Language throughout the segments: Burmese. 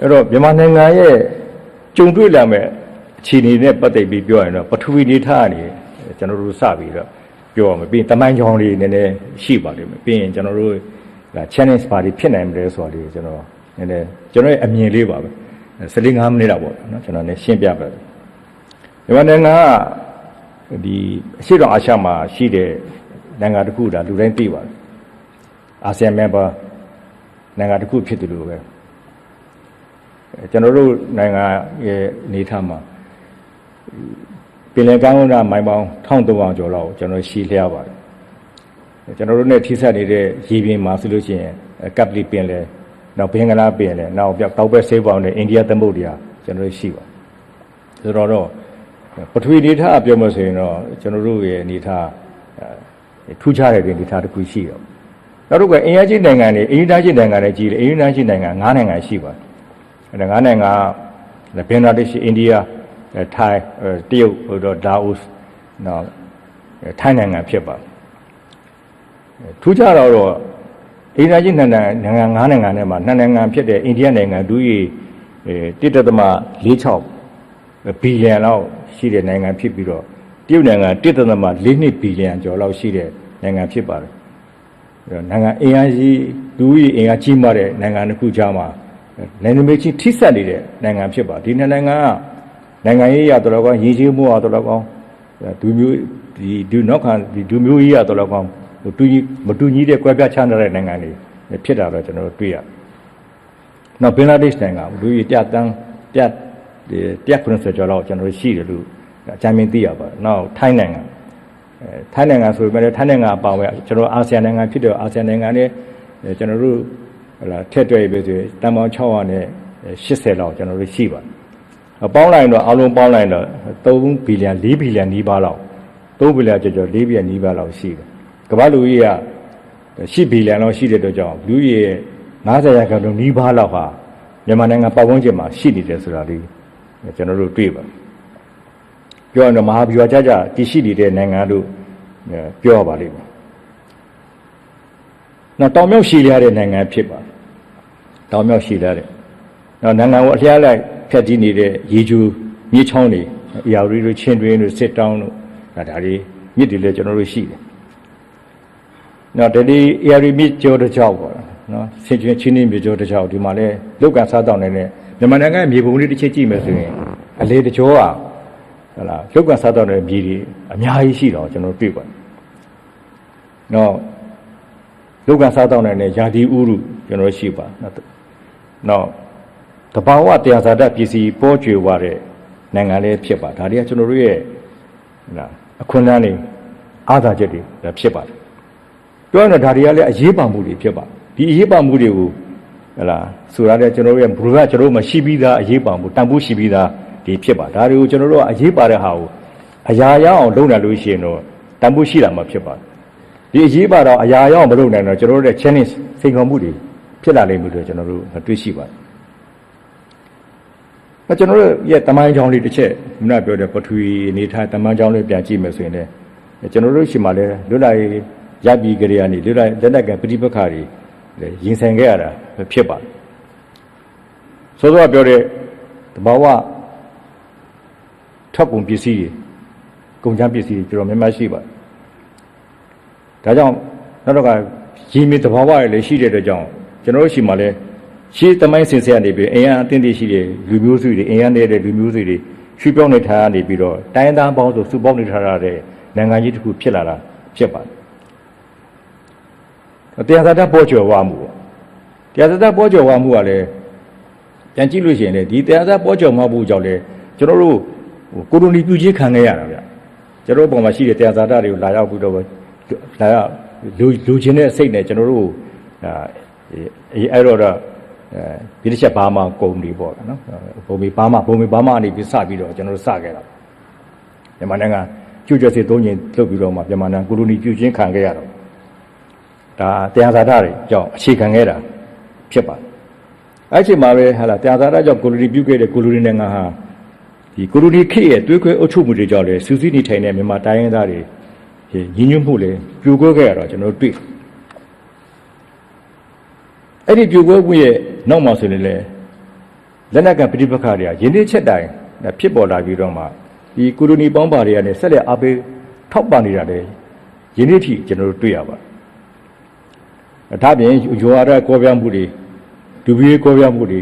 အဲ့တော့မြန်မာနိုင်ငံရဲ့ကြုံတွေ့လာမဲ့အခြေအနေနဲ့ပတ်သက်ပြီးပြောရရင်တော့ပထဝီနေထားကနေကျွန်တော်တို့စပြီးတော့ပြောရမယ်ပြီးရင်တမိုင်းချောင်းလေးနည်းနည်းရှိပါလိမ့်မယ်ပြီးရင်ကျွန်တော်တို့ဒါ challenge ပါတီဖြစ်နိုင်မလဲဆိုတာလေးကျွန်တော်နည်းနည်းကျွန်တော်ရဲ့အမြင်လေးပါပဲ15မိနစ်တော့ပေါ့နော်ကျွန်တော်လည်းရှင်းပြပါမယ်မြန်မာနိုင်ငံကဒီအရှိတော်အာရှမှာရှိတဲ့နိုင်ငံတစ်ခုဒါလူတိုင်းသိပါတယ်အာဆီယံ member နိုင်ငံတစ်ခုဖြစ်တယ်လို့ပဲအဲ ကျွန်တော်တို့နိုင်ငံရဲ့အနေထားမှာပင်လယ်ကမ်းရိုးသားမိုင်ပေါင်း1300ကျော်လောက်ကျွန်တော်ရှိလျားပါတယ်အဲကျွန်တော်တို့ ਨੇ ထိစပ်နေတဲ့ရေပြင်မှာဆိုလို့ရှိရင်အဲကပ်လီပင်လယ်နောက်ဘင်္ဂလားပင်လယ်နောက်ပြောက်တောက်ဘက်ဆေးပေါင်းနဲ့အိန္ဒိယသမုဒ္ဒရာကျွန်တော်တို့ရှိပါတယ်ဆိုတော့တော့ပထဝီအနေထားအပြောမှဆိုရင်တော့ကျွန်တော်တို့ရဲ့အနေထားအဲထူးခြားတဲ့အနေထားတစ်ခုရှိတော့နောက်တစ်ခုကအင်အားကြီးနိုင်ငံတွေအင်အားကြီးနိုင်ငံတွေကြီးတယ်အင်အားကြီးနိုင်ငံ9နိုင်ငံရှိပါတယ် အဲ9နိုင်ငံကဘင်္ဂလားဒေ့ရှ်အိန္ဒိယအဲထိုင်းအဲတရုတ်ဟိုတော့ဒါအိုစ်နောက်အဲထိုင်းနိုင်ငံဖြစ်ပါတယ်အဲထူးခြားတော့တော့အင်အားကြီးနိုင်ငံနိုင်ငံ9နိုင်ငံထဲမှာ2နိုင်ငံဖြစ်တဲ့အိန္ဒိယနိုင်ငံဒူကြီးအဲ1.46ဘီလီယံလောက်ရှိတဲ့နိုင်ငံဖြစ်ပြီးတော့တရုတ်နိုင်ငံ1.42ဘီလီယံကျော်လောက်ရှိတဲ့နိုင်ငံဖြစ်ပါတယ်အဲ့တော့နိုင်ငံအင်အားကြီးလူဦးရေအင်အားကြီးမားတဲ့နိုင်ငံတစ်ခုကြားမှာ နိုင်ငံမေးချင်းထိစပ်နေတဲ့နိုင်ငံဖြစ်ပါဒီနှစ်နိုင်ငံကနိုင်ငံရေးရတော့ကောင်းရည်ကြီးမှုရတော့ကောင်းဒူမျိုးဒီဒူနောက်ခံဒီဒူမျိုးကြီးရတော့ကောင်းဟိုတူညီမတူညီတဲ့ကွဲပြားခြားနားတဲ့နိုင်ငံတွေဖြစ်တာတော့ကျွန်တော်တို့တွေ့ရတယ်။နောက်ဘင်္ဂလားဒေ့ရှ်နိုင်ငံလူကြီးတတန်းတတ190ကျော်လောက်ကျွန်တော်တို့ရှိတယ်လို့အကြမ်းမြင်သိရပါတယ်။နောက်ထိုင်းနိုင်ငံအဲထိုင်းနိုင်ငံဆိုပေမဲ့လည်းထိုင်းနိုင်ငံအပါအဝင်ကျွန်တော်အာဆီယံနိုင်ငံဖြစ်တဲ့အာဆီယံနိုင်ငံနဲ့အဲကျွန်တော်တို့ ဟလာထက်တွဲပြီဆိုရင်တန်ပေါင်း600နဲ့80လောက်ကျွန်တော်တို့ရှိပါတယ်အပေါင်းလိုက်တော့အလုံးပေါင်းလိုက်တော့3ဘီလီယံ4ဘီလီယံနီးပါးလောက်3ဘီလီယံကျော်ကျော်4ဘီလီယံနီးပါးလောက်ရှိတယ်ကမ္ဘာလူကြီးက10ဘီလီယံလောက်ရှိတဲ့အတွက်ကြောင့်လူကြီးရဲ့90ရာခိုင်နှုန်းနီးပါးလောက်ဟာမြန်မာနိုင်ငံပတ်ဝန်းကျင်မှာရှိနေတယ်ဆိုတာလေးကျွန်တော်တို့တွေ့ပါတယ်ပြောရင်တော့မဟာဗျူဟာကြကြတည်ရှိနေတဲ့နိုင်ငံတို့အဲပြောရပါလိမ့်မယ်။နောက်တောင်မြောက်ရှည်လျားတဲ့နိုင်ငံဖြစ်ပါ။တော င်မြောက်ရှည်လျားတဲ့။နောက်နိုင်ငံကိုအလျားလိုက်ဖြတ်တည်နေတဲ့ရေကျူမြေချောင်းတွေအရာတွေတို့ချင်းတွင်းတို့စစ်တောင်းတို့ဒါဒါတွေမြစ်တွေလည်းကျွန်တော်တို့ရှိတယ်။နောက်တတိအရာတွေမြစ်ကျော်တစ်ချောက်ပေါ့နော်ဆင်ကျွင်းချင်းင်းမြေကျော်တစ်ချောက်ဒီမှာလည်းလောက်ကစားတောင်းနေတဲ့မြန်မာနိုင်ငံမြေပုံလေးတစ်ချက်ကြည့်မယ်ဆိုရင်အလေတကြောကဟလာရုပ်ကစားတော့တဲ့မြေတွေအများကြီးရှိတော့ကျွန်တော်တွေ့ပါတယ်။နောက်ရုပ်ကစားတော့တဲ့ယာဒီဥရုကျွန်တော်ရှိပါနောက် နောက်တဘာဝတရားစာတပစ္စည်းပေါ်ကျွေဝတဲ့နိုင်ငံလေးဖြစ်ပါဒါတွေကကျွန်တော်တို့ရဲ့ဟလာအခွင့်အရေးအားသာချက်တွေဖြစ်ပါတယ်။ပြောရရင်ဒါတွေကလည်းအရေးပါမှုတွေဖြစ်ပါဒီအရေးပါမှုတွေကိုဟလာဆိုရတဲ့ကျွန်တော်တို့ရဲ့ဘုရားကျွန်တော်တို့မရှိပြီးသားအရေးပါမှုတန်ဖိုးရှိပြီးသားဒီဖြစ်ပါဒါတွေကိုကျွန်တော်တို့ကအရေးပါတဲ့ဟာကိုအရာရအောင်လုပ်နိုင်လို့ရှိရင်တော့တန်ဖိုးရှိတာမှဖြစ်ပါတယ်ဒီအရေးပါတော့အရာရအောင်မလုပ်နိုင်တော့ကျွန်တော်တို့ရဲ့ challenge စိန်ခေါ်မှုတွေ ဖြစ်လာလိမ့်မယ်လို့ကျွန်တော်တို့တွေ့ရှိပါတယ်အဲကျွန်တော်တို့ရဲ့တမိုင်းကြောင်းလေးတစ်ချက်ခုနပြောတဲ့ပထဝီအနေထားတမိုင်းကြောင်းလေးပြန်ကြည့်မယ်ဆိုရင်လည်းကျွန်တော်တို့ရှိမှလည်းလွတ်လပ်ရေးရပြီကြရနေလွတ်လပ်လက်နက်ကပဋိပက္ခတွေရင်ဆိုင်ခဲ့ရတာဖြစ်ပါတယ်ဆိုတော့ပြောတဲ့တဘာဝထွက်ကုန်ပစ္စည်းတွေကုန်ချမ်းပစ္စည်းတွေကျွန်တော်များများရှိပါတယ်။ဒါကြောင့်နောက်တော့ကရည်မည်သဘာဝတွေလည်းရှိတဲ့အတွက်ကြောင့် ကျွန်တော်တို့ရှိမှလည်းရှေးသမိုင်းစင်ဆက်နေပြီးအင်အားအသင်းတွေရှိတဲ့လူမျိုးစုတွေအင်အားနေတဲ့လူမျိုးစုတွေရွှေပြောင်းနေထားနေပြီးတော့တိုင်းသားပေါင်းစုစုပေါင်းနေထားရတဲ့နိုင်ငံကြီးတစ်ခုဖြစ်လာတာဖြစ်ပါတယ်။တရားစတပေါ်ကျော်ဝမှုပေါ့။တရားစတပေါ်ကျော်ဝမှုကလည်းပြန်ကြည့်လို့ရှိရင်လေဒီတရားစပေါ်ကျော်ဝမှုကြောင့်လေကျွန်တော်တို့ဟိုကိုလိုနီပြုချင်းခံခဲ့ရတာဗျကျွန်တော်တို့ပုံမှာရှိတဲ့တရားစာတတွေကိုလာရောက်ပြီးတော့လာရောက်လူလူချင်းတဲ့စိတ်နဲ့ကျွန်တော်တို့ အာအဲအဲ့တော့အဲဒီတစ်ချက်ဘာမှကုန်ပြီပေါ့နော်ဘုံမီဘာမှဘုံမီဘာမှအနေပြီးစပြီးတော့ကျွန်တော်တို့စခဲ့တာမြန်မာနိုင်ငံကျူကျော်စီသုံးရင်လုပ်ပြီးတော့မှမြန်မာနိုင်ငံကိုလိုနီပြုချင်းခံခဲ့ရတော့ဒါတရားစာတတွေကြောင့်အခြေခံခဲ့တာဖြစ်ပါတယ်အဲ့ချိန်မှာပဲဟာလာတရားစာတကြောင့်ကိုလိုနီပြုခဲ့တဲ့ကိုလိုနီနိုင်ငံဟာဒီကိုလိုနီခေတ်ရဲ့တွေးခွဲအုပ်ချုပ်မှုတွေကြောင့်လေစူးစီးနေထိုင်တဲ့မြန်မာတိုင်းရင်းသားတွေညီညွတ်မှုလေပြိုကွဲခဲ့ရတော့ကျွန်တော်တို့တွေ့ အဲ့ဒီပြိုကွဲမှုရဲ့နောက်မှာဆိုရင်လေလက်နက်ကပဋိပက္ခတွေကယင်းနေ့ချက်တိုင်းဖြစ်ပေါ်လာပြီးတော့မှဒီကိုလိုနီပေါင်းပါတွေကနေဆက်လက်အားပေးထောက်ပံ့နေတာလေယင်းနေ့ထိကျွန်တော်တို့တွေ့ရပါတယ်ဒါပြင်ယောရကွဲပြားမှုတွေဒူဘီကွဲပြားမှုတွေ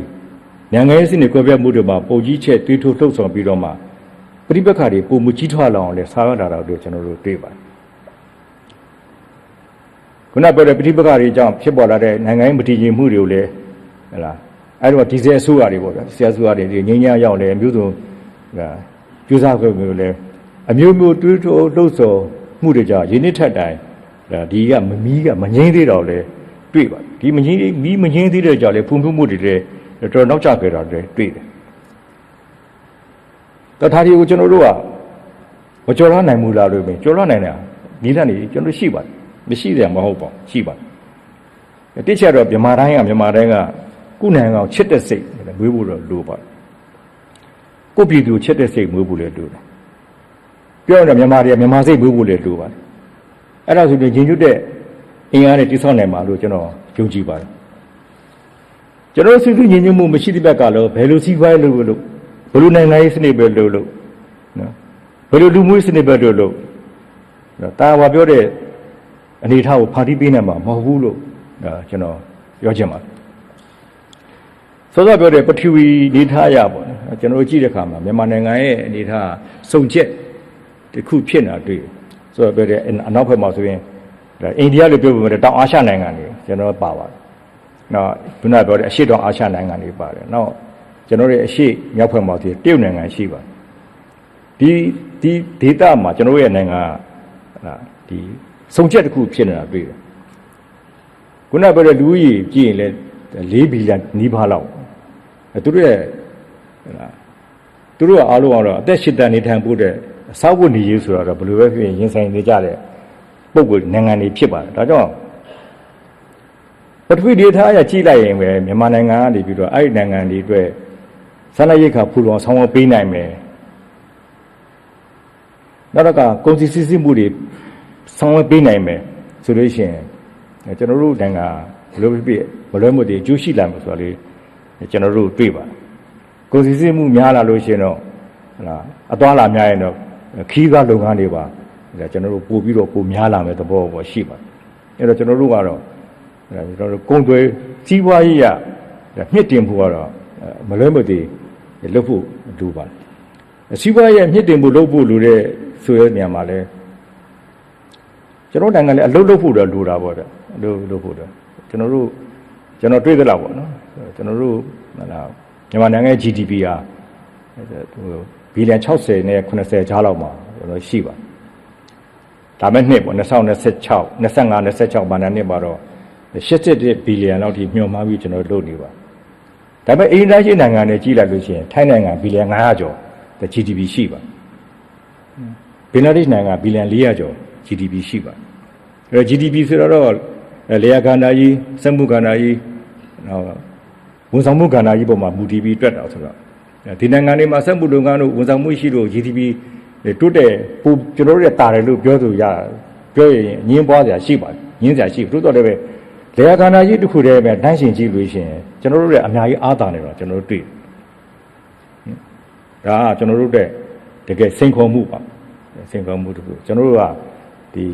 နိုင်ငံရေးစနစ်ကွဲပြားမှုတွေမှာပုံကြီးချက်တွေးထိုးလှုပ်ဆောင်ပြီးတော့မှပဋိပက္ခတွေပုံမကြီးထွားလောင်အောင်လဲစားရတာတော့ကျွန်တော်တို့တွေ့ပါတယ် ခုနပြောတဲ့ပဋိပက္ခတွေကြောင့်ဖြစ်ပေါ်လာတဲ့နိုင်ငံရေးမတည်ငြိမ်မှုတွေကိုလည်းဟဲ့လားအဲ့တော့ဒီဇယ်အစိုးရတွေပေါ့ဗျာဆရာစုရတွေငင်းညာရောက်လဲအမျိုးစုံဟဲ့ကျူးစားခွင့်မျိုးလဲအမျိုးမျိုးတွေးထိုးလှုပ်ဆော်မှုတွေကြောင့်ယင်းနှစ်ထက်တိုင်ဒါဒီကမမီးကမငင်းသေးတော့လဲတွေ့ပါဒီမငင်းမီးမငင်းသေးတဲ့ကြောင့်လဲဖုန်ဖုံမှုတွေလည်းတော်တော်နောက်ကျခဲ့တာတွေတွေ့တယ်တထားဒီကိုကျွန်တော်တို့ကမကြော်ရနိုင်ဘူးလားလို့ပဲကြော်ရနိုင်တာဒီလက်နေကျွန်တော်ရှိပါတယ် မရှိတယ်မဟုတ်ပါဘူးရှိပါတယ်တိချက်တော့မြန်မာတိုင်းကမြန်မာတိုင်းကကုနိုင်ကောင်ချစ်တဲ့စိတ်မွေးဖို့တော့လိုပါတယ်ကိုပြည်သူချစ်တဲ့စိတ်မွေးဖို့လည်းလိုတယ်ပြောရရင်မြန်မာတွေကမြန်မာစိတ်မွေးဖို့လည်းလိုပါတယ်အဲ့ဒါဆိုရင်ဂျင်ကျွတ်တဲ့အင်အားနဲ့တိဆောက်နိုင်မှာလို့ကျွန်တော်ယုံကြည်ပါတယ်ကျွန်တော်စုစုညီညွတ်မှုမရှိတဲ့ဘက်ကလည်းဘယ်လိုစီးပွားရေးလုပ်လို့ဘယ်လိုနိုင်ငံရေးစနစ်ပဲလုပ်လို့နော်ဘယ်လိုလူမှုရေးစနစ်ပဲလုပ်လို့နော်တာဝါပြောတဲ့ အနေထားကိုဖန်တီးပေးနိုင်မှာမဟုတ်ဘူးလို့ဒါကျွန်တော်ပြောချင်ပါတယ်စောစောပြောတဲ့ပထဝီနေထားရပေါ့နော်ကျွန်တော်တို့ကြည့်တဲ့အခါမှာမြန်မာနိုင်ငံရဲ့အနေထားစုံချက်တစ်ခုဖြစ်နေတာတွေ့တယ်ဆိုတော့ပြောတဲ့အနောက်ဘက်မှာဆိုရင်ဒါအိန္ဒိယလို့ပြောပုံနဲ့တောင်အာရှနိုင်ငံတွေကျွန်တော်ပါပါတယ်နော်ခုနပြောတဲ့အရှေ့တောင်အာရှနိုင်ငံတွေပါတယ်နောက်ကျွန်တော်ရဲ့အရှေ့မြောက်ဘက်မှာဆိုရင်တရုတ်နိုင်ငံရှိပါတယ်ဒီဒီဒေသမှာကျွန်တော်ရဲ့နိုင်ငံကဒီ စုံချက်တစ်ခုဖြစ်နေတာတွေ့တယ်ခုနပြောတဲ့လူကြီးကြည့်ရင်လည်း4ဘီလီယံနီးပါးလောက်သူတို့ရဲ့သူတို့ကအားလုံးကတော့အသက်ရှစ်တန်နေထိုင်ဖို့တဲ့အဆောက်အဦနေရေးဆိုတော့ဘယ်လိုပဲဖြစ်ရင်ရင်ဆိုင်နေကြတဲ့ပုံကိုနိုင်ငံတွေဖြစ်ပါတယ်ဒါကြောင့်ပထဝီဒေသအရကြီးလိုက်ရင်ပဲမြန်မာနိုင်ငံကနေပြီးတော့အဲ့ဒီနိုင်ငံတွေအတွက်ဆန္ဒရိတ်ခါဖူလောင်ဆောင်းဝပေးနိုင်မယ်နောက်တော့ကကုန်စည်စည်းစိမ်မှုတွေ ဆောင်းဝပေးနိုင်မယ်ဆိုလို့ရှိရင်ကျွန်တော်တို့နိုင်ငံဘယ်လိုဖြစ်ဖြစ်ဘယ်လိုမှတည်ကျိုးရှိလာမှာဆိုတော့လေကျွန်တော်တို့တွေ့ပါတယ်ကုန်စည်စည်းမှုများလာလို့ရှိရင်တော့ဟလာအသွားလာများရင်တော့ခီးသားလုပ်ငန်းတွေပါဒါကျွန်တော်တို့ပို့ပြီးတော့ပိုများလာမယ်သဘောပေါ်ရှိပါတယ်အဲ့တော့ကျွန်တော်တို့ကတော့ကျွန်တော်တို့ကုန်သွယ်စီးပွားရေးရမြင့်တင်ဖို့ကတော့မလွဲမသွေလုပ်ဖို့လိုပါတယ်စီးပွားရေးမြင့်တင်ဖို့လုပ်ဖို့လိုတဲ့ဆိုတဲ့နေရာမှာလဲ ကျွန်တော်နိုင်ငံလည်းအလုပ်လုပ်ဖို့တော့လိုတာပေါ့တဲ့အလုပ်လုပ်ဖို့တော့ကျွန်တော်တို့ကျွန်တော်တွေးသလောက်ပေါ့နော်ကျွန်တော်တို့ဟလာမြန်မာနိုင်ငံရဲ့ GDP ဟာဟိုဘီလီယံ60နဲ့80ကြားလောက်မှာကျွန်တော်ရှိပါတယ်ဒါမဲ့နှစ်ပေါ့2026 25 26ဘာနာနှစ်မှာတော့87ဘီလီယံလောက်ထိညှို့မှန်းပြီးကျွန်တော်လုပ်နေပါဒါပေမဲ့အိန္ဒိယနိုင်ငံနဲ့ကြီးလိုက်လို့ရှိရင်ထိုင်းနိုင်ငံဘီလီယံ900ကျော် GDP ရှိပါဘင်္ဂလားဒေ့ရှ်နိုင်ငံဘီလီယံ400ကျော် GDP ရှိပါအဲ GDP ဆိုတော့လေယာကန္တာကြီးစက်မှုကန္တာကြီးနော်ဝန်ဆောင်မှုကန္တာကြီးပုံမှာမူတည်ပြီးတွက်တာဆိုတော့ဒီနိုင်ငံတွေမှာစက်မှုလုပ်ငန်းတို့ဝန်ဆောင်မှုရှိလို့ GDP တိုးတက်ပိုကျွန်တော်တို့ရတာတယ်လို့ပြောသူရပြောရင်ညင်းပွားစရာရှိပါတယ်ညင်းစရာရှိဘူးတိုးတော့လည်းပဲလေယာကန္တာကြီးတစ်ခုတည်းပဲတန်းရှင်ကြည့်လို့ရှိရင်ကျွန်တော်တို့ရဲ့အများကြီးအားသာနေတော့ကျွန်တော်တို့တွေ့ဒါကကျွန်တော်တို့တဲ့တကယ်စိန်ခေါ်မှုပါစိန်ခေါ်မှုတစ်ခုကျွန်တော်တို့က ဒီ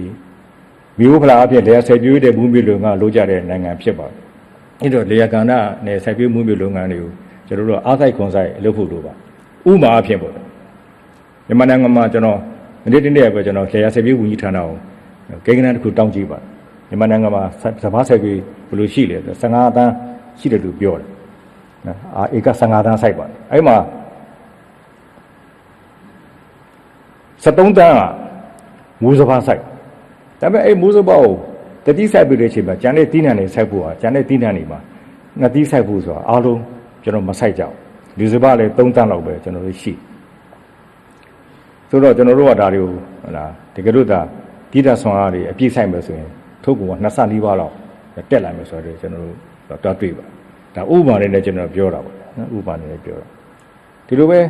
မြို့ဖလားအဖြစ်လေယာဆက်ပြွေးတဲ့ဘူးမျိုးလုံကလိုကြတဲ့နိုင်ငံဖြစ်ပါတယ်အဲ့တော့လေယာကန္နာနဲ့ဆက်ပြွေးမှုမျိုးလုံငန်းတွေကိုကျွန်တော်တို့အားစိုက်ခွန်ဆိုင်လုပ်ဖို့လိုပါဥမာအဖြစ်ပေါ့မြန်မာနိုင်ငံမှာကျွန်တော်မနေ့တနေ့ပဲကျွန်တော်လေယာဆက်ပြွေးဝန်ကြီးဌာနကိုကိန်းဂဏန်းတစ်ခုတောင်းကြည့်ပါမြန်မာနိုင်ငံမှာစဘာဆက်ပြွေးဘယ်လိုရှိလဲ15တန်းရှိတယ်လို့ပြောတယ်နော်အာဧက15တန်းစိုက်ပါတယ်အဲ့မှာ73တန်းက မူစဘာစိုက်ဒါပေမဲ့အဲ့မိုးစပေါကိုတတိဆိုင်ပြီးတဲ့အချိန်မှာကျန်တဲ့တီးနှံတွေဆိုင်ဖို့ဟာကျန်တဲ့တီးနှံတွေမှာငါတီးဆိုင်ဖို့ဆိုတာအားလုံးကျွန်တော်မဆိုင်ကြဘူးလူစပါလည်း3တန်းလောက်ပဲကျွန်တော်တို့ရှိဆိုတော့ကျွန်တော်တို့ကဒါတွေကိုဟလာတကယ်လို့ဒါတိတဆွမ်းအားတွေအပြည့်ဆိုင်မယ်ဆိုရင်ထုတ်ကုန်က2ဆနီးပါးလောက်တက်လာမယ်ဆိုတော့ကျွန်တော်တို့တော့တွေ့ပါဒါဥပမာလေးနဲ့ကျွန်တော်ပြောတာပေါ့နော်ဥပမာလေးနဲ့ပြောတာဒီလိုပဲ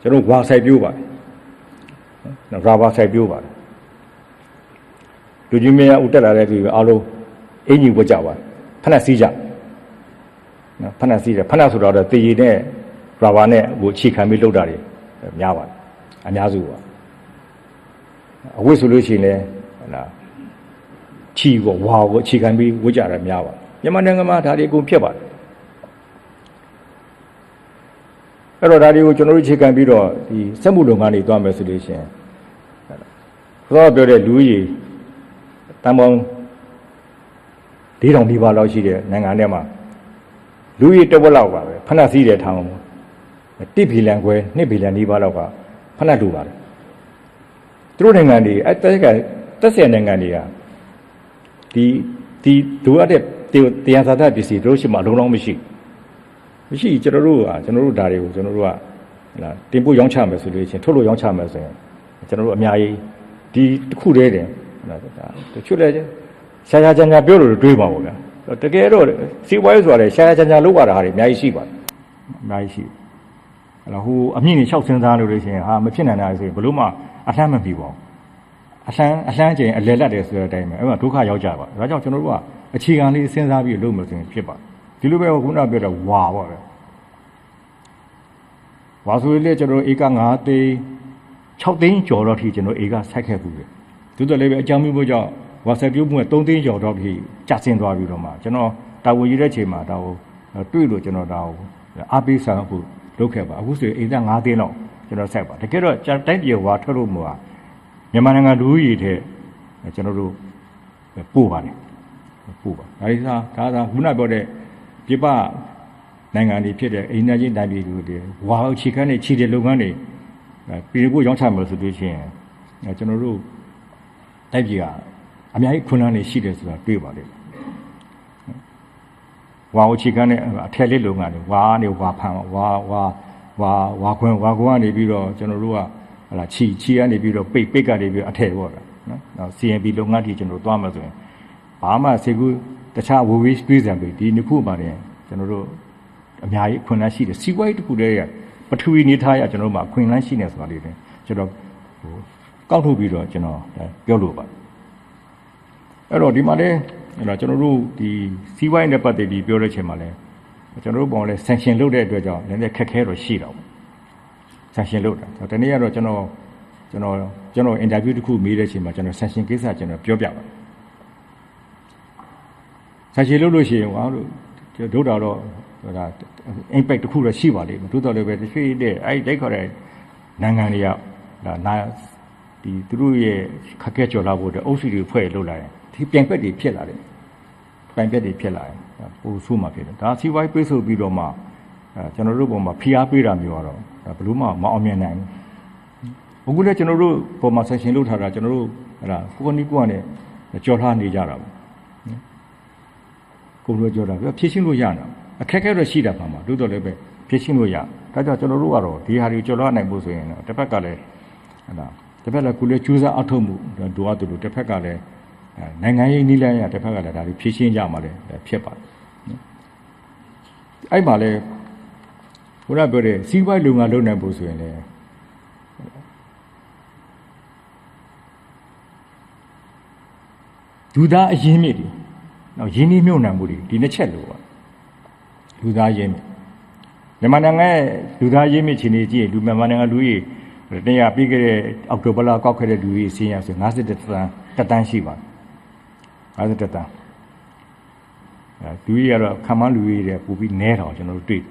ကျွန်တော်ဝါဆိုင်ပြိုးပါတယ်နော် ရာဘာဆိုင်ပြိုးပါတယ်လူကြီးမင်းဦးတက်လာတဲ့သူအားလုံးအင်ကြီးဝတ်ကြပါဖက်စီးကြနော်ဖက်နှက်စီးတယ်ဖက်နှက်ဆိုတော့တည်ရည်နဲ့ရာဘာနဲ့ဟိုအခြေခံပြီးလုပ်တာတွေများပါတယ်အများစုပါအဝတ်ဆိုလို့ရှိရင်လည်းဟလာချီကိုဝါကိုအခြေခံပြီးဝတ်ကြတာများပါမြန်မာနိုင်ငံမှာဒါတွေအကုန်ဖြစ်ပါတယ် အဲ့တော့ဒါတွေကိုကျွန်တော်တို့အခြေခံပြီးတော့ဒီစက်မှုလုပ်ငန်းတွေတွားမယ်ဆိုလို့ရှိရင်ခေါင်းပြောတဲ့လူကြီးတန်ပေါင်း၄000ဒီပါလောက်ရှိတဲ့နိုင်ငံထဲမှာလူကြီးတစ်ဝက်လောက်ပါပဲဖဏစီးတဲ့ထောင်တစ်ဘီလန်ခွဲနှစ်ဘီလန်ဒီပါလောက်ကဖဏတူပါတယ်သူတို့နိုင်ငံတွေအတက်ကတက်ဆက်နိုင်ငံတွေကဒီဒီဒုအပ်တဲ့တရားစာတပစ္စည်းတို့ရှိမှအလုံးလုံးမရှိ မရှိကျွန်တော်တို့ကကျွန်တော်တို့ဓာတွေကိုကျွန်တော်တို့ကဟလာတင်ပို့ရောင်းချမယ်ဆိုလို့ချင်းထုတ်လို့ရောင်းချမယ်ဆိုရင်ကျွန်တော်တို့အများကြီးဒီတစ်ခုတည်းတင်ဟလာဒါတချို့လည်းရှာရှာချာချာပြောလို့တွေးပါဘူးဗျာတကယ်တော့စီးပွားရေးဆိုတာလည်းရှာရှာချာချာလုပ်ရတာဟာတွေအများကြီးရှိပါတယ်အများကြီးရှိတယ်အဲ့တော့ဟိုအမြင့်နေလျှောက်စဉ်းစားလို့လို့ရှိရင်ဟာမဖြစ်နိုင်တာဆိုရင်ဘလို့မှအလှမ်းမပြီးပါဘူးအလှမ်းအလှမ်းကျင်အလဲလက်တယ်ဆိုတဲ့အတိုင်းပဲအဲ့မှာဒုက္ခရောက်ကြပါဒါကြောင့်ကျွန်တော်တို့ကအခြေခံလေးစဉ်းစားပြီးလုပ်မယ်ဆိုရင်ဖြစ်ပါတယ် ဒီလိုပဲခုနပြောတဲ့ဝါပေါ့ဗျာဝါဆိုရင်လေကျွန်တော်ဧက9သိန်း6သိန်းကျော်တော့ထိကျွန်တော်ဧကဆိုက်ခဲ့ဘူးလေသူတို့လည်းပဲအကြောင်းမျိုးကြောင့်ဝါဆက်ပြုတ်မှုက3သိန်းကျော်တော့ထိကျဆင်းသွားပြီးတော့မှကျွန်တော်တာဝန်ယူတဲ့ချိန်မှာဒါကိုတွေ့လို့ကျွန်တော်ဒါကိုအားပေးဆောင်ဖို့လုပ်ခဲ့ပါအခုဆိုရင်ဧက9သိန်းလောက်ကျွန်တော်ဆက်ပါတကယ်တော့တိုက်ပြေဝါထွက်လို့မို့ဟာမြန်မာနိုင်ငံလူဦးရေထဲကျွန်တော်တို့ပို့ပါတယ်ပို့ပါဒါလေးစားဒါသာခုနပြောတဲ့ ပြပနိုင်ငံတွေဖြစ်တဲ့အိန္ဒိယချင်းတိုင်းပြည်တွေဝါအခြေခံတဲ့ခြေတဲ့လုပ်ငန်းတွေပြည်ကိုရောင်းချမယ်ဆိုလို့ရှိရင်ကျွန်တော်တို့တိုက်ပြည်ကအများကြီးခွန်လန်းနေရှိတယ်ဆိုတာတွေ့ပါလိမ့်မယ်ဝါအခြေခံတဲ့အထက်လေးလုပ်ငန်းတွေဝါနေဝါဖန်ဝါဝါဝါဝါခွန်းဝါကွန်းကနေပြီးတော့ကျွန်တော်တို့ကဟလာချီချီကနေပြီးတော့ပိတ်ပိတ်ကနေပြီးအထက်ပေါ့ဗျာနော်နောက် CNB လုပ်ငန်းတွေကျွန်တော်တို့သွားမှဆိုရင်ဘာမှစေကူ တခြားဝဝေးတွေးစံပြီးဒီနှစ်ခုပါတယ်ကျွန်တော်တို့အများကြီးခွန်လန်းရှိတယ်စီးပွားရေးတစ်ခုတည်းရပထဝီနေထားရကျွန်တော်တို့မှာခွန်လန်းရှိနေဆိုတာလေးတွေကျွန်တော်ဟိုကောက်ထုတ်ပြီးတော့ကျွန်တော်ပြောလို့ပါအဲ့တော့ဒီမှာလည်းအဲ့တော့ကျွန်တော်တို့ဒီစီးပွားရေးနဲ့ပတ်သက်ပြီးပြောတဲ့ချိန်မှာလည်းကျွန်တော်တို့ပုံလဲ sanction လုပ်တဲ့အတွက်ကြောင့်လည်းခက်ခဲတော့ရှိတော့ပေါ့ sanction လုပ်တာတနေ့ကတော့ကျွန်တော်ကျွန်တော်ကျွန်တော် interview တစ်ခုမေးတဲ့အချိန်မှာကျွန်တော် sanction ကိစ္စကျွန်တော်ပြောပြပါတယ် sanction လုပ်လို့ရှိရင်ဟာတို့ဒုတာတော့ဟိုဒါ impact တစ်ခုတော့ရှိပါလိမ့်မယ်တိုးတော်လည်းပဲတစ်ဖြည်းတဲ့အဲ့တိုက်ခေါ်တဲ့နိုင်ငံတွေကဒါနာဒီသူတို့ရဲ့ခက်ခဲကြော်လာဖို့အတွက်အုပ်စုတွေဖွဲ့လုပ်လာတယ်ဒီပြန်ပက်တွေဖြစ်လာတယ်ပြန်ပက်တွေဖြစ်လာတယ်ပိုဆိုးမှဖြစ်တယ်ဒါစီဝိုင်းပြေးဆိုပြီးတော့မှအဲကျွန်တော်တို့ပုံမှာဖိအားပေးတာမျိုးကတော့ဘယ်လို့မှမအောင်မြင်နိုင်ဘူးအခုလည်းကျွန်တော်တို့ပုံမှာ session လုပ်ထားတာကျွန်တော်တို့ဟလာကိုကနီကိုကနေကြော်ထားနေကြတာပေါ့ ကိုလိုကြော်တာပြဖြည့်ရှင်းလို့ရတာအခက်အခဲတော့ရှိတာပါမှာတိုးတော်လည်းပဲဖြည့်ရှင်းလို့ရဒါကြောင့်ကျွန်တော်တို့ကတော့ဒီဟာတွေကြော်လွှားနိုင်ဖို့ဆိုရင်တော့တစ်ဖက်ကလည်းဟလာတစ်ဖက်ကလည်းကိုလည်းကျူးစားအထောက်မှုဒိုအပ်တယ်လို့တစ်ဖက်ကလည်းနိုင်ငံရေးနည်းလမ်းရတစ်ဖက်ကလည်းဒါတွေဖြည့်ရှင်းကြမှာလည်းဖြစ်ပါတယ်အဲ့မှာလည်းဘုရားပြောတဲ့စီးပွားလုံငါလုံနိုင်ဖို့ဆိုရင်လည်းလူသားအရင်းမြစ်တွေ နောက်ရင်းနှီးမြှုပ်နှံမှုတွေဒီနှစ်ချက်လို့ပါလူသားရင်းမြစ်မြန်မာနိုင်ငံရဲ့လူသားရင်းမြစ်ချင်းနေကြည့်လူမြန်မာနိုင်ငံလူကြီးတရားပြီးခဲ့တဲ့အောက်တိုဘာလကောက်ခဲ့တဲ့လူကြီးစီးရဆို51တန်းတက်တန်းရှိပါတယ်51တန်းအဲလူကြီးကတော့ခံမလူကြီးတွေပူပြီးနဲတော့ကျွန်တော်တို့တွေ့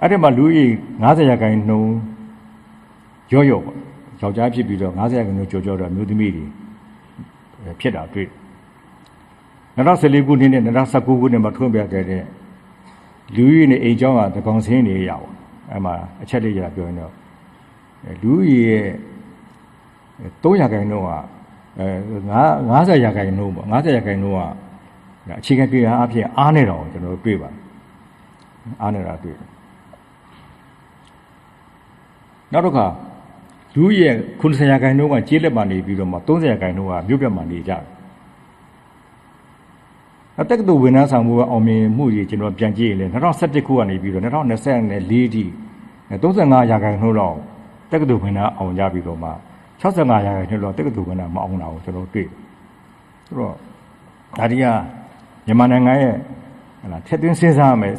အဲ့ဒီမှာလူကြီး90ရာခိုင်နှုန်းရော့ရော့ပေါ့ယောက်ျားဖြစ်ပြီးတော့90ရာခိုင်နှုန်းကြော်ကြော်တော့မျိုးသမီးတွေ ဖြစ်တာတွေ့2014ခုနှစ်နဲ့2019ခုနှစ်မှာထွန်းပြခဲ့တဲ့လူကြီးနဲ့အိမ်ကျောင်းကတကောင်စင်းနေရအောင်အဲ့မှာအချက်လေးရပြောရင်တော့လူကြီးရဲ့300ရာခိုင်နှုန်းကအဲ90ရာခိုင်နှုန်းပေါ့90ရာခိုင်နှုန်းကအခြေခံပြည်အဖြစ်အားနေတော့ကျွန်တော်တို့တွေ့ပါတယ်အားနေတာတွေ့တယ်နောက်တစ်ခါ လူရဲ့90ရာခိုင်နှုန်းကကျေးလက်မှနေပြီးတော့မှ30ရာခိုင်နှုန်းကမြို့ပြတ်မှနေကြတယ်အတက်ကတူဝန်ထမ်းဆောင်မှုကအောင်မြင်မှုကြီးကျွန်တော်ပြန်ကြည့်ရင်လေ2017ခုကနေပြီးတော့2024ထိ35ရာခိုင်နှုန်းလောက်တက်ကတူဝန်ထမ်းအောင်ကြပြီးတော့မှ65ရာခိုင်နှုန်းလောက်တက်ကတူဝန်ထမ်းမအောင်တာကိုကျွန်တော်တွေ့ဆိုတော့ဒါတွေကမြန်မာနိုင်ငံရဲ့ဟလာထက်သွင်းစဉ်းစားရမယ်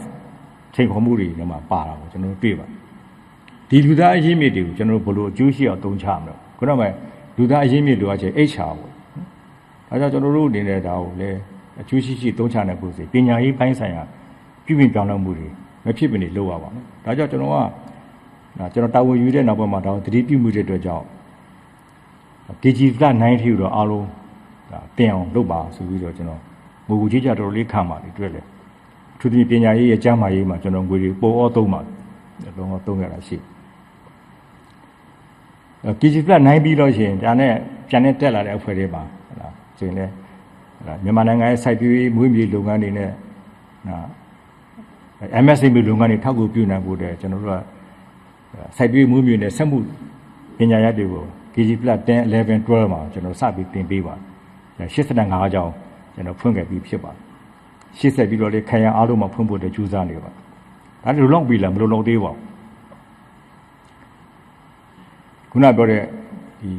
ချိန်ခေါ်မှုတွေဒီမှာပါတာကိုကျွန်တော်တို့တွေ့ပါတယ် ဒီလူသားအရင်းမြစ်တွေကိုကျွန်တော်တို့ဘယ်လိုအကျိုးရှိအောင်သုံးချမလဲခုနကမှလူသားအရင်းမြစ်လိုအပ်ချက် HR ပေါ့ဒါကြောင့်ကျွန်တော်တို့အနေနဲ့ဒါကိုလည်းအကျိုးရှိရှိသုံးချနိုင်ဖို့စီပညာရေးပိုင်းဆိုင်ရာပြုပြင်ပြောင်းလဲမှုတွေမဖြစ်မနေလုပ်ရပါမယ်ဒါကြောင့်ကျွန်တော်ကဒါကျွန်တော်တာဝန်ယူတဲ့နောက်ပိုင်းမှာဒါကိုသတိပြုမှုတဲ့အတွက်ကြောင့် DG က9ထိတော့အားလုံးဒါတင်အောင်လုပ်ပါဆိုပြီးတော့ကျွန်တော်ငွေကူကြီးကြတော်တော်လေးခံပါတယ်တွေ့လေအထူးသဖြင့်ပညာရေးရဲ့ကျန်းမာရေးမှာကျွန်တော်ငွေတွေပိုအောသုံးပါတယ်တော့သုံးရတာရှိ အဲ DG က9ပြီးတော့ရှိရင်ဒါနဲ့ပြန်နဲ့တက်လာတဲ့အဖွဲ့တွေပါဟုတ်လားဆိုရင်လည်းဟုတ်လားမြန်မာနိုင်ငံရဲ့စိုက်ပျိုးရေးမွေးမြူလုပ်ငန်းတွေနဲ့နာ MSME လုပ်ငန်းတွေထောက်ကူပြုနိုင်ဖို့တဲ့ကျွန်တော်တို့ကစိုက်ပျိုးရေးမွေးမြူနဲ့ဆက်မှုပညာရပ်တွေကို KG plus 10 11 12မှာကျွန်တော်စပြီးသင်ပေးပါတယ်85ကြောင်းကျွန်တော်ဖွင့်ခဲ့ပြီးဖြစ်ပါတယ်ရှေ့ဆက်ပြီးတော့လေခရံအားလုံးမှာဖွင့်ဖို့တကြိုးစားနေပါဒါလုံလောက်ပြီလားမလုံလောက်သေးပါဘူး ခုနပြောတဲ့ဒီ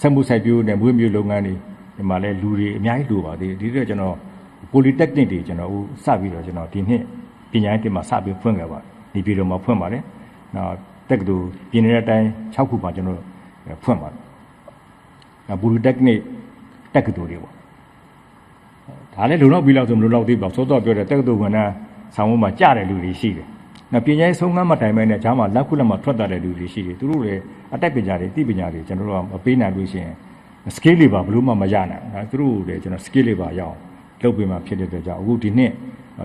ဆက်မှုစိုက်ပျိုးနဲ့မွေးမြူလုပ်ငန်းတွေဒီမှာလဲလူတွေအများကြီးလိုပါသေးတယ်ဒီတော့ကျွန်တော် polytechnic တွေကျွန်တော်ဦးစပြီးတော့ကျွန်တော်ဒီနှစ်ပညာရေးတင်မှာစပြီးဖွင့်ခဲ့ပါတယ်ဒီပြည်တော်မှာဖွင့်ပါတယ်နောက်တက္ကသိုလ်ပြည်နယ်အတိုင်း6ခုမှာကျွန်တော်ဖွင့်ပါတယ်နောက် polytechnic တက္ကသိုလ်တွေပေါ့ဒါလည်းလုံလောက်ပြီလောက်ဆိုမလုံလောက်သေးပါဘူးစောစောပြောတဲ့တက္ကသိုလ်ဝန်ထမ်းဆောင်ဝတ်မှာကြားတဲ့လူတွေရှိတယ် နောက်ပညာရေးဆုံးခန်းမတိုင်မဲ့နဲ့ဂျားမှာလက်ခုလက်မှာထွက်တာတဲ့လူတွေရှိတယ်သူတို့လည်းအတက်ပညာတွေသိပညာတွေကျွန်တော်တို့ကမပေးနိုင်လို့ရှိရင် skill တွေပါဘလို့မှမရနိုင်ဘူးဒါသူတို့လည်းကျွန်တော် skill တွေပါရအောင်လုပ်ပေးမှဖြစ်တဲ့အတွက်ကြောင့်အခုဒီနှစ်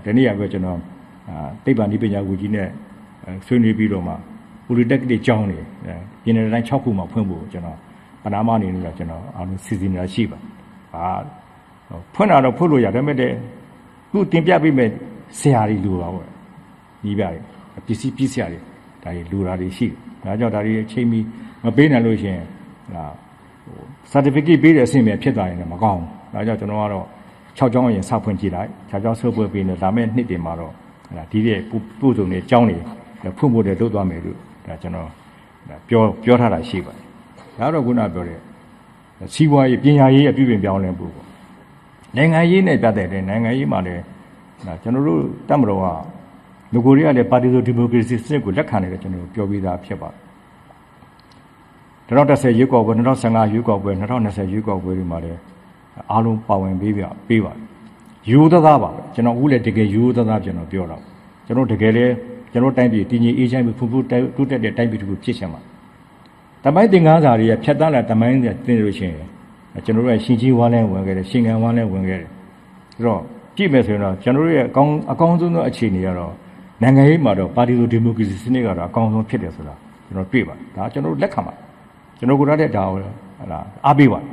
ဒီနေ့ရပဲကျွန်တော်အာတိဗ္ဗာန်ဒီပညာကူကြီးနဲ့ဆွေးနွေးပြီးတော့မှ polytechnic ကျောင်းတွေပြည်နယ်တိုင်း6ခုမှာဖွင့်ဖို့ကျွန်တော်ပနာမအနေနဲ့ကျွန်တော်အားလုံးစီစဉ်နေတာရှိပါဟာဖွင့်တာတော့ဖွင့်လို့ရတယ်ဒါပေမဲ့ခုတင်ပြပေးမဲ့ဆရာတွေလိုပါပေါ့ညီပြတွေ ပစ္စည်းပစ္စည်းတွေဒါတွေလိုတာတွေရှိတယ်ဒါကြောင့်ဒါတွေအချိန်မီမပေးနိုင်လို့ရှိရင်ဟာ certificate ပေးတဲ့အဆင့်ပဲဖြစ်သွားရင်လည်းမကောင်းဘူးဒါကြောင့်ကျွန်တော်ကတော့6ကျောင်းအရင်စဖွင့်ကြည့်လိုက်6ကျောင်းဆွဲပွဲပေးနေဒါမဲ့နှစ်တင်မှာတော့ဟာဒီရဲ့ပို့စုံနေကျောင်းတွေဖွင့်ဖို့တည်းလုပ်သွားမယ်လို့ဒါကျွန်တော်ပြောပြောထားတာရှိပါတယ်ဒါတော့ခုနပြောတဲ့စီးပွားရေးပညာရေးအပြုပြင်ပြောင်းလဲမှုပေါ့နိုင်ငံရေးနဲ့ပတ်သက်တဲ့နိုင်ငံရေးမှာလည်းဒါကျွန်တော်တို့တမတော်က ငကိုရီးယားလည်းပါတီဆိုဒီမိုကရေစီစနစ်ကိုလက်ခံနေတယ်ကျွန်တော်ပြောပြီးသားဖြစ်ပါတယ်2010ရွေးကောက်ပွဲ2015ရွေးကောက်ပွဲ2020ရွေးကောက်ပွဲတွေမှာလည်းအားလုံးပါဝင်ပေးပြပေးပါတယ်ယူသားသားပါပဲကျွန်တော်အခုလည်းတကယ်ယူသားသားကျွန်တော်ပြောတော့ကျွန်တော်တကယ်လည်းကျွန်တော်တိုင်းပြည်တည်ငြိမ်အေးချမ်းပြီးဖူဖူတိုးတက်တဲ့တိုင်းပြည်တစ်ခုဖြစ်ချင်ပါတမိုင်းသင်္ကားစာတွေကဖြတ်သားလာတမိုင်းတွေတင်လို့ရှိရင်ကျွန်တော်တို့ကရှင်ကြီးဝါးလဲဝင်ခဲ့တယ်ရှင်ကန်ဝါးလဲဝင်ခဲ့တယ်အဲ့တော့ကြည့်မယ်ဆိုရင်တော့ကျွန်တော်တို့ရဲ့အကောင်းအကောင်းဆုံးသောအခြေအနေကတော့ နိုင်ငံရေးမှာတော့ပါတီလိုဒီမိုကရေစီစနစ်ကတော့အကောင်းဆုံးဖြစ်တယ်ဆိုတာကျွန်တော်တွေ့ပါတယ်ဒါကျွန်တော်တို့လက်ခံပါတယ်ကျွန်တော်ကိုယ်တိုင်တဲ့ဒါကိုဟလာအားပေးပါတယ်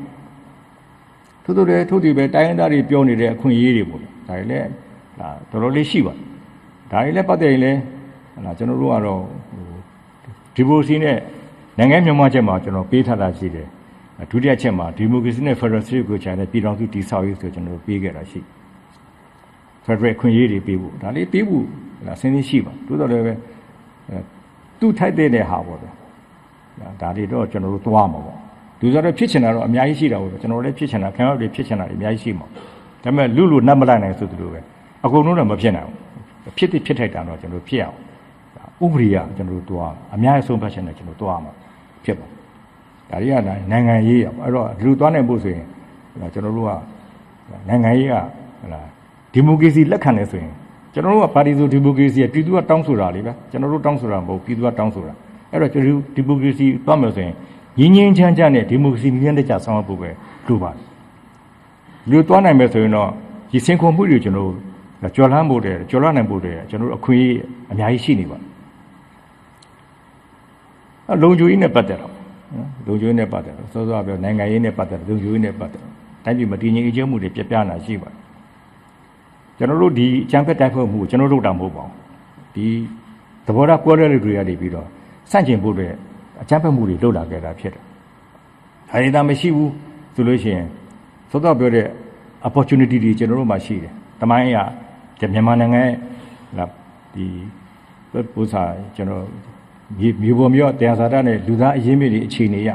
ထို့တူတယ်ထို့တူပဲတိုင်းရင်းသားတွေပြောနေတဲ့အခွင့်အရေးတွေပေါ့ဒါတွေလည်းဟာတော်တော်လေးရှိပါတယ်ဒါတွေလည်းပတ်သက်ရင်လည်းဟလာကျွန်တော်တို့ကတော့ဟိုဒီမိုကရေစီနဲ့နိုင်ငံမြန်မာချက်မှာကျွန်တော်ပေးထားတာရှိတယ်ဒုတိယချက်မှာဒီမိုကရေစီနဲ့ဖက်ဒရယ်စနစ်ကိုခြားတဲ့ပြည်တော်စုတည်ဆောက်ရေးဆိုကျွန်တော်တို့ပေးခဲ့တာရှိ ဖက်ဒရယ်ခွင့်ရေးတွေပေးဖို့ဒါလေးပေးဖို့ဟလာစဉ်းစားရှိပါတိုးတော်လည်းပဲသူ့ထိုက်တဲ့ဟာပေါ့ဗျာဒါတွေတော့ကျွန်တော်တို့သွားမှာပေါ့လူစားတော့ဖြစ်ချင်တာတော့အများကြီးရှိတာပေါ့ကျွန်တော်လည်းဖြစ်ချင်တာခင်ဗျားတို့ဖြစ်ချင်တာအများကြီးရှိမှာဒါပေမဲ့လူလူနတ်မလိုက်နိုင်ဆိုသလိုပဲအကုန်လုံးတော့မဖြစ်နိုင်ဘူးဖြစ်ဖြစ်ထိုက်တာတော့ကျွန်တော်ဖြစ်အောင်ဥပဒေကကျွန်တော်တို့သွားအများကြီးဆုံးဖြတ်ချက်နဲ့ကျွန်တော်သွားမှာဖြစ်ပါဒါတွေကနိုင်ငံရေးရအဲ့တော့ဒီလိုသွားနိုင်ဖို့ဆိုရင်ကျွန်တော်တို့ကနိုင်ငံရေးကဟလာ ဒီမိုကရေစီလက်ခံနေဆိုရင်ကျွန်တော်တို့ကပါတီဆိုဒီမိုကရေစီကပြည်သူကတောင်းဆိုတာလေဗျကျွန်တော်တို့တောင်းဆိုတာမဟုတ်ပြည်သူကတောင်းဆိုတာအဲ့တော့ကျွန်တော်တို့ဒီမိုကရေစီသွားမယ်ဆိုရင်ငင်းငင်းချမ်းချမ်းနဲ့ဒီမိုကရေစီမြင့်တဲ့ကြဆောင်ဖို့ပဲလိုပါတယ်လူသွားနိုင်မယ်ဆိုရင်တော့ဒီစင်ခွန်မှုတွေကျွန်တော်ကျော်လန်းဖို့တဲ့ကျော်လန်းနိုင်ဖို့တဲ့ကျွန်တော်တို့အခွင့်အရေးအများကြီးရှိနေပါတယ်အလုံခြုံရေးနဲ့ပတ်သက်တော့လုံခြုံရေးနဲ့ပတ်သက်တော့စောစောပြောနိုင်ငံရေးနဲ့ပတ်သက်လုံခြုံရေးနဲ့ပတ်သက်တိုင်းပြည်မှာတည်ငြိမ်အေးချမ်းမှုတွေပြပြနာရှိပါတယ် ကျွန်တော်တို့ဒီအချမ်းဖက်တိုက်ဖို့မှုကျွန်တော်တို့တောင်မဟုတ်ပါဘူးဒီသဘောထားကွဲတဲ့လူတွေကနေပြီးတော့စန့်ကျင်ဖို့အတွက်အချမ်းဖက်မှုတွေလုပ်လာခဲ့တာဖြစ်တယ်။အဲဒီသားမရှိဘူးဆိုလို့ရှိရင်စောစောပြောတဲ့ opportunity တွေကျွန်တော်တို့မှာရှိတယ်။တမိုင်းရမြန်မာနိုင်ငံရဲ့ဒီပုစာကျွန်တော်မြေပေါ်မြော့တရားစာတနဲ့လူသားအရင်းမြစ်တွေအခြေအနေရ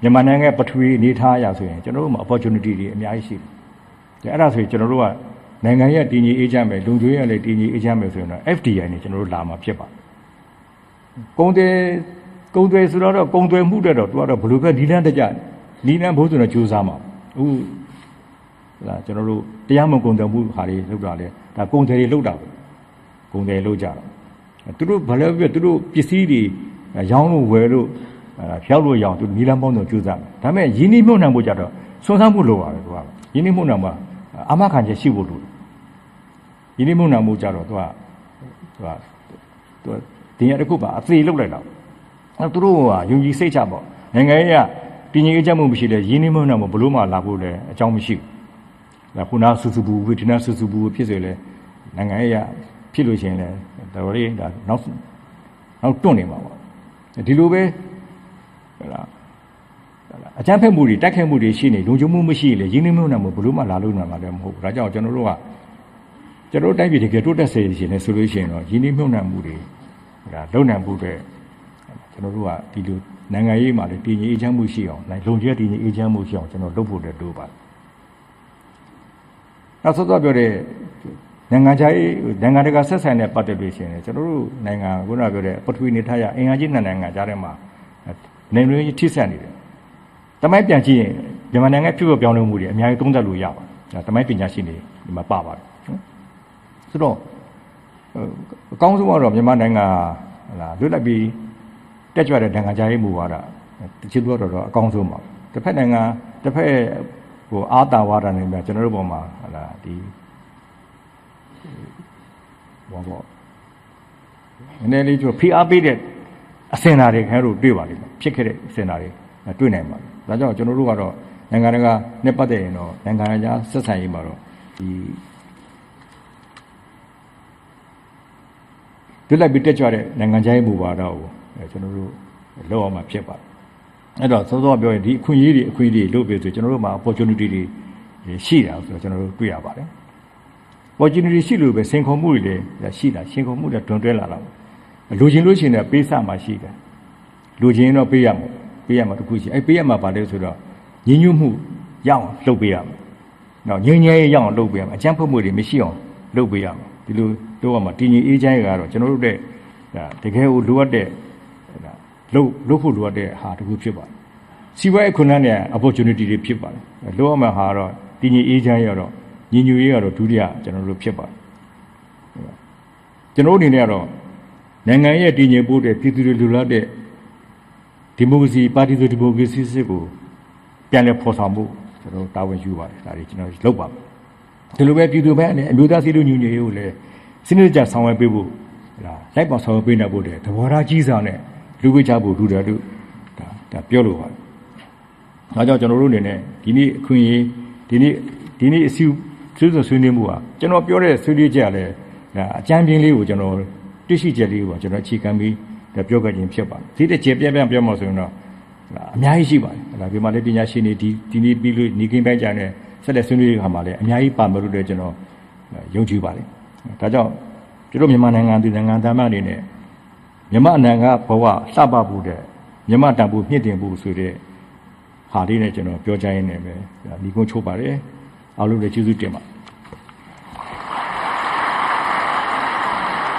မြန်မာနိုင်ငံပထဝီအနေထားအရဆိုရင်ကျွန်တော်တို့မှာ opportunity တွေအများကြီးရှိတယ်။အဲအဲ့ဒါဆိုရင်ကျွန်တော်တို့က နိုင်ငံရဲ့တည်ငြိမ်အေးချမ်းမယ်လုံခြုံရေးရလည်းတည်ငြိမ်အေးချမ်းမယ်ဆိုရင်တော့ FDI နဲ့ကျွန်တော်တို့လာမှာဖြစ်ပါတယ်ကုန်တယ်ကုန်တယ်ဆိုတော့ကုန်တယ်မှုတဲ့တော့သူကတော့ဘယ်လိုပဲနီလန်းတကြနီလန်းဘိုးဆိုတော့ကြိုးစားမှာအခုလာကျွန်တော်တို့တရားမဝင်ကုန်တယ်မှုဟာတွေလောက်တာလေဒါကုန်တယ်တွေလောက်တာပဲကုန်တယ်လောက်ကြတာသူတို့ဘာလဲပြသူတို့ပစ္စည်းတွေရောင်းလို့ဝယ်လို့အဲဖျောက်လို့ရောင်းသူနီလန်းပေါင်းတော့ကြိုးစားတယ်ဒါပေမဲ့ယင်းနှိမ့်မြုပ်နှံဖို့ကြတော့စွမ်းစားမှုလိုပါတယ်သူကယင်းနှိမ့်မြုပ်နှံမှာ အာမခံချက်ရှိဖို့လိုတယ်ယင်းနှိမ့်မှုနာမှုကြတော့သူကသူကသူကတင်ရတစ်ခုပါအသေးလောက်လိုက်တော့အဲသူတို့ကယုံကြည်စိတ်ချပေါ့နိုင်ငံရေးကတည်ငြိမ်အေးချမ်းမှုမရှိလဲယင်းနှိမ့်မှုနာမှုဘလို့မှလာဖို့လဲအကြောင်းမရှိဘူးဒါခုနဆူဆူဘူဝိဒနာဆူဆူဘူဖြစ်စေလဲနိုင်ငံရေးကဖြစ်လို့ရှိရင်လဲတော်လေးဒါနောက်နောက်တွန့်နေမှာပေါ့ဒီလိုပဲဟဲ့လား အကြမ်းဖက်မှုတွေတိုက်ခိုက်မှုတွေရှိနေလုံခြုံမှုမရှိရင်လေရင်းနှီးမှုနာမှုဘလို့မှလာလို့နိုင်မှာလည်းမဟုတ်ဘူးဒါကြောင့်ကျွန်တော်တို့ကကျွန်တော်တို့တိုင်းပြည်တကယ်တိုးတက်စေရှင်လဲဆိုလို့ရှိရင်တော့ယင်းနှိမ့်မြုံနှံမှုတွေဒါလုံနိုင်မှုတွေကျွန်တော်တို့ကဒီလိုနိုင်ငံရေးမှာလည်းတည်ငြိမ်အေးချမ်းမှုရှိအောင်နိုင်လုံခြုံတည်ငြိမ်အေးချမ်းမှုရှိအောင်ကျွန်တော်လုပ်ဖို့လည်းတိုးပါတယ်နောက်ဆုံးတော့ပြောတဲ့နိုင်ငံခြားရေးနိုင်ငံတကာဆက်ဆံတဲ့ပတ်သက်လို့ရှိရင်လည်းကျွန်တော်တို့နိုင်ငံခုနကပြောတဲ့ပထဝီနေထားရအင်အားကြီးနှစ်နိုင်ငံကြားထဲမှာနေမျိုးကြီးထိစပ်နေတယ် တမိုင်းပြန်ကြည့်ရင်မြန်မာနိုင်ငံပြုတ်ပြောင်းလဲမှုတွေအများကြီးသုံးသပ်လို့ရပါတယ်ဒါတမိုင်းပညာရှင်တွေဒီမှာပါပါတယ်နော်ဆိုတော့ဟိုအကောင်းဆုံးကတော့မြန်မာနိုင်ငံဟလာလွတ်လပ်ပြီးတက်ကြွတဲ့နိုင်ငံခြားရေးမူဝါဒတချို့တော့တော့အကောင်းဆုံးပါတစ်ဖက်နိုင်ငံတစ်ဖက်ဟိုအာတာဝါဒနေမြကျွန်တော်တို့ပေါ်မှာဟလာဒီဘောဘောနည်းနည်းလေးကျဖိအားပေးတဲ့အစင်ဓာတွေခင်ဗျားတို့တွေ့ပါလိမ့်မယ်ဖြစ်ခဲ့တဲ့အစင်ဓာတွေတွေ့နိုင်ပါ ဒါကြောင့်ကျွန်တော်တို့ကတော့နိုင်ငံတကာနဲ့ပတ်သက်ရင်တော့နိုင်ငံခြားဆက်ဆံရေးမှာတော့ဒီလွတ်လပ်ပြီးတက်ကြွတဲ့နိုင်ငံခြားရေးမူဝါဒကိုအဲကျွန်တော်တို့လောက်အောင်မှာဖြစ်ပါတယ်အဲ့တော့စောစောပြောရင်ဒီအခွင့်အရေးတွေအခွင့်အရေးတွေလုပ်ပြီးဆိုကျွန်တော်တို့မှာ opportunity တွေရှိတာဆိုတော့ကျွန်တော်တို့တွေ့ရပါတယ် opportunity ရှိလို့ပဲစင်ခုံမှုတွေလည်းရှိတာစင်ခုံမှုတွေတွန်တွဲလာတာလူချင်းလို့ရှိရင်လည်းပေးစမှာရှိတယ်လူချင်းတော့ပေးရမှာ ပေးရမှာတစ်ခုရှိအဲ့ပေးရမှာပါလေဆိုတော့ညဉ့်ညွတ်မှုရအောင်လုပ်ပေးရမှာနော်ငြိမ်းချမ်းရေးရအောင်လုပ်ပေးရမှာအကြမ်းဖက်မှုတွေမရှိအောင်လုပ်ပေးရမှာဒီလိုလုပ်ရမှာတည်ငြိမ်အေးချမ်းရေးကတော့ကျွန်တော်တို့တဲ့ဒါတကယ်ကိုလိုအပ်တဲ့ဒါလုပ်လုပ်ဖို့လိုအပ်တဲ့ဟာတစ်ခုဖြစ်ပါတယ်စီးပွားရေးခွန်နဲ့ opportunity တွေဖြစ်ပါတယ်လုပ်ရမှာဟာတော့တည်ငြိမ်အေးချမ်းရေးကတော့ညီညွတ်ရေးကတော့ဒုတိယကျွန်တော်တို့ဖြစ်ပါတယ်ကျွန်တော်တို့အနေနဲ့ကတော့နိုင်ငံရဲ့တည်ငြိမ်ဖို့တဲ့ပြည်သူတွေလူလားတဲ့ ဒီမိုကရေစီပါတီဆိုဒီမိုကရေစီစစ်ကိုပြန်လည်ဖော်ဆောင်ဖို့ကျွန်တော်တို့တာဝန်ယူပါတယ်ဒါတွေကျွန်တော်လုပ်ပါမယ်ဒီလိုပဲပြည်သူဘက်နဲ့အမျိုးသားစီးလူညွညွရေးကိုလည်းစနစ်တကျဆောင်ရွက်ပေးဖို့ဟလာလိုက်ပါဆောင်ရွက်ပေးနိုင်ဖို့တဲ့သဘောထားကြီးစားနဲ့လူဝိချဖို့လူတွေတို့ဒါဒါပြောလို့ပါတယ်။ဒါကြောင့်ကျွန်တော်တို့အနေနဲ့ဒီနေ့အခွင့်အရေးဒီနေ့ဒီနေ့အစည်းဆွေးနွေးဆွေးနွေးမှုဟာကျွန်တော်ပြောတဲ့ဆွေးနွေးချက်လည်းဒါအကြမ်းပြင်းလေးကိုကျွန်တော်တွေ့ရှိချက်လေးကိုကျွန်တော်အခြေခံပြီး ဒါပြောခဲ့ခြင်းဖြစ်ပါတယ်။ဒီတစ်ချက်ပြပြပြောမှဆိုရင်တော့ဒါအများကြီးရှိပါတယ်။ဒါဒီမှာလည်းပညာရှင်တွေဒီဒီနေ့ပြီးလို့ညီကင်းပိုင်းကြတဲ့ဆက်လက်ဆွေးနွေးတဲ့ခါမှာလည်းအများကြီးပါမယ်လို့လည်းကျွန်တော်ယုံကြည်ပါတယ်။ဒါကြောင့်ကျွန်တော်မြန်မာနိုင်ငံသူနိုင်ငံသားမအနေနဲ့မြန်မာနိုင်ငံဘဝလှပဖို့တဲ့မြန်မာတန်ဖို့မြင့်တင်ဖို့ဆိုတဲ့ဟာလေးနဲ့ကျွန်တော်ပြောချင်နေတယ်ပဲ။ဒီကုန်းချိုးပါတယ်။အားလုံးလည်းကျေးဇူးတင်ပါတယ်